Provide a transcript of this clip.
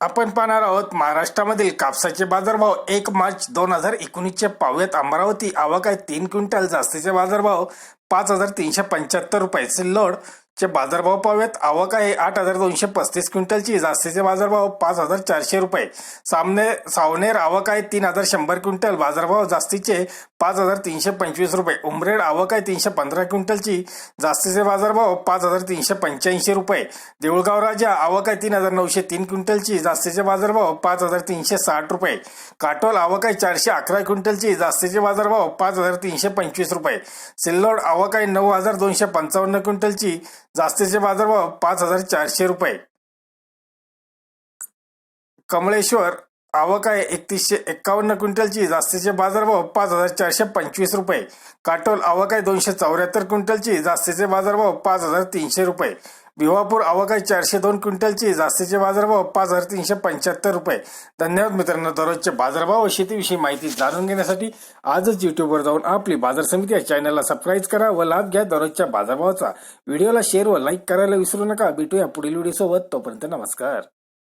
आपण पाहणार आहोत महाराष्ट्रामधील कापसाचे बाजारभाव एक मार्च दोन हजार एकोणीसचे पाहूयात अमरावती आवक आहे. तीन क्विंटल जास्तीचे बाजारभाव पाच हजार तीनशे पंच्याहत्तर रुपयाचे लोड. चे बाजारभाव पाहूयात. आवक आहे आठ हजार दोनशे पस्तीस क्विंटलची. जास्तीचे बाजारभाव पाच हजार चारशे रुपये. सामने सावनेर आवक आहे तीन हजार शंभर क्विंटल. बाजारभाव जास्तीचे पाच हजार तीनशे पंचवीस रुपये. उमरेड आवक आहे तीनशे पंधरा क्विंटलची. जास्तीचे बाजारभाव पाच हजार तीनशे पंच्याऐंशी रुपये. देऊळगाव राजा आवक आहे तीन हजार नऊशे तीन क्विंटलची. जास्तीचे बाजारभाव पाच हजार तीनशे साठ रुपये. काटोल आवक आहे चारशे अकरा क्विंटलची. जास्तीचे बाजारभाव पाच हजार तीनशे पंचवीस रुपये. सिल्लोड आवक आहे नऊ हजार दोनशे पंचावन्न क्विंटलची. जास्तीचे बाजारभाव पाच हजार चारशे रुपये. कमळेश्वर आवक आहे एकतीसशे एक्कावन्न क्विंटलची जास्तीचे बाजारभाव पाच हजार चारशे पंचवीस रुपये. काटोल आवक आहे दोनशे चौऱ्याहत्तर क्विंटलची जास्तीचे बाजारभाव पाच हजार तीनशे रुपये. भिवापूर अवकाश आहे चारशे दोन क्विंटलची जास्तीचे बाजारभाव पाच हजार तीनशे पंच्याहत्तर रुपये. धन्यवाद मित्रांनो दररोजचे बाजारभाव व शेतीविषयी माहिती जाणून घेण्यासाठी आजच युट्यूबवर जाऊन आपली बाजार समिती या चॅनलला सबस्क्राईब करा व लाभ घ्या दररोजच्या बाजारभावाचा. व्हिडिओला शेअर व लाईक करायला विसरू नका. भेटूया पुढील व्हिडिओ सोबत. तोपर्यंत नमस्कार.